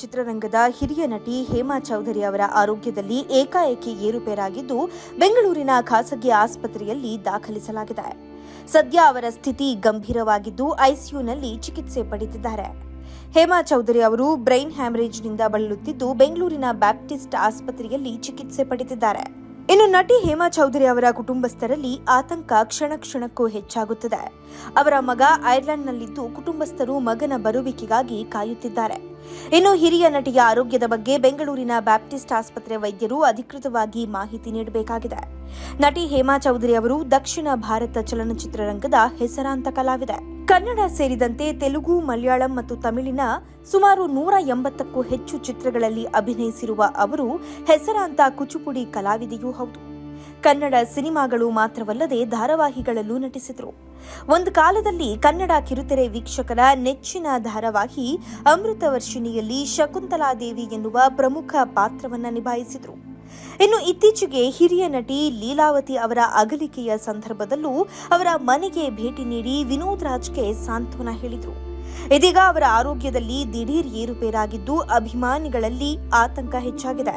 ಚಿತ್ರರಂಗದ ಹಿರಿಯ ನಟಿ ಹೇಮಾ ಚೌಧರಿ ಅವರ ಆರೋಗ್ಯದಲ್ಲಿ ಏಕಾಏಕಿ ಏರುಪೇರಾಗಿದ್ದು ಬೆಂಗಳೂರಿನ ಖಾಸಗಿ ಆಸ್ಪತ್ರೆಯಲ್ಲಿ ದಾಖಲಿಸಲಾಗಿದೆ. ಸದ್ಯ ಅವರ ಸ್ಥಿತಿ ಗಂಭೀರವಾಗಿದ್ದು ಐಸಿಯುನಲ್ಲಿ ಚಿಕಿತ್ಸೆ ಪಡೆದಿದ್ದಾರೆ. ಹೇಮಾ ಚೌಧರಿ ಅವರು ಬ್ರೈನ್ ಹ್ಯಾಮರೇಜ್ನಿಂದ ಬಳಲುತ್ತಿದ್ದು ಬೆಂಗಳೂರಿನ ಬ್ಯಾಪ್ಟಿಸ್ಟ್ ಆಸ್ಪತ್ರೆಯಲ್ಲಿ ಚಿಕಿತ್ಸೆ ಪಡೆದಿದ್ದಾರೆ. ಇನ್ನು ನಟಿ ಹೇಮಾ ಚೌಧರಿ ಅವರ ಕುಟುಂಬಸ್ಥರಲ್ಲಿ ಆತಂಕ ಕ್ಷಣ ಕ್ಷಣಕ್ಕೂ ಹೆಚ್ಚಾಗುತ್ತದೆ. ಅವರ ಮಗ ಐರ್ಲೆಂಡ್ನಲ್ಲಿದ್ದು ಕುಟುಂಬಸ್ಥರು ಮಗನ ಬರುವಿಕೆಗಾಗಿ ಕಾಯುತ್ತಿದ್ದಾರೆ. ಇನ್ನು ಹಿರಿಯ ನಟಿಯ ಆರೋಗ್ಯದ ಬಗ್ಗೆ ಬೆಂಗಳೂರಿನ ಬ್ಯಾಪ್ಟಿಸ್ಟ್ ಆಸ್ಪತ್ರೆ ವೈದ್ಯರು ಅಧಿಕೃತವಾಗಿ ಮಾಹಿತಿ ನೀಡಬೇಕಾಗಿದೆ. ನಟಿ ಹೇಮಾ ಚೌಧರಿ ಅವರು ದಕ್ಷಿಣ ಭಾರತ ಚಲನಚಿತ್ರರಂಗದ ಹೆಸರಾಂತ ಕಲಾವಿದೆ. ಕನ್ನಡ ಸೇರಿದಂತೆ ತೆಲುಗು, ಮಲಯಾಳಂ ಮತ್ತು ತಮಿಳಿನ ಸುಮಾರು ನೂರ ಎಂಬತ್ತಕ್ಕೂ ಹೆಚ್ಚು ಚಿತ್ರಗಳಲ್ಲಿ ಅಭಿನಯಿಸಿರುವ ಅವರು ಹೆಸರಾಂತ ಕುಚುಪುಡಿ ಕಲಾವಿದೆಯೂ ಹೌದು. ಕನ್ನಡ ಸಿನಿಮಾಗಳು ಮಾತ್ರವಲ್ಲದೆ ಧಾರಾವಾಹಿಗಳಲ್ಲೂ ನಟಿಸಿದರು. ಒಂದು ಕಾಲದಲ್ಲಿ ಕನ್ನಡ ಕಿರುತೆರೆ ವೀಕ್ಷಕರ ನೆಚ್ಚಿನ ಧಾರಾವಾಹಿ ಅಮೃತವರ್ಷಿಣಿಯಲ್ಲಿ ಶಕುಂತಲಾದೇವಿ ಎನ್ನುವ ಪ್ರಮುಖ ಪಾತ್ರವನ್ನ ನಿಭಾಯಿಸಿದರು. ಇನ್ನು ಇತ್ತೀಚೆಗೆ ಹಿರಿಯ ನಟಿ ಲೀಲಾವತಿ ಅವರ ಅಗಲಿಕೆಯ ಸಂದರ್ಭದಲ್ಲೂ ಅವರ ಮನೆಗೆ ಭೇಟಿ ನೀಡಿ ವಿನೋದ್ ರಾಜ್ಗೆ ಸಾಂತ್ವನ ಹೇಳಿದರು. ಇದೀಗ ಅವರ ಆರೋಗ್ಯದಲ್ಲಿ ದಿಢೀರ್ ಏರುಪೇರಾಗಿದ್ದು ಅಭಿಮಾನಿಗಳಲ್ಲಿ ಆತಂಕ ಹೆಚ್ಚಾಗಿದೆ.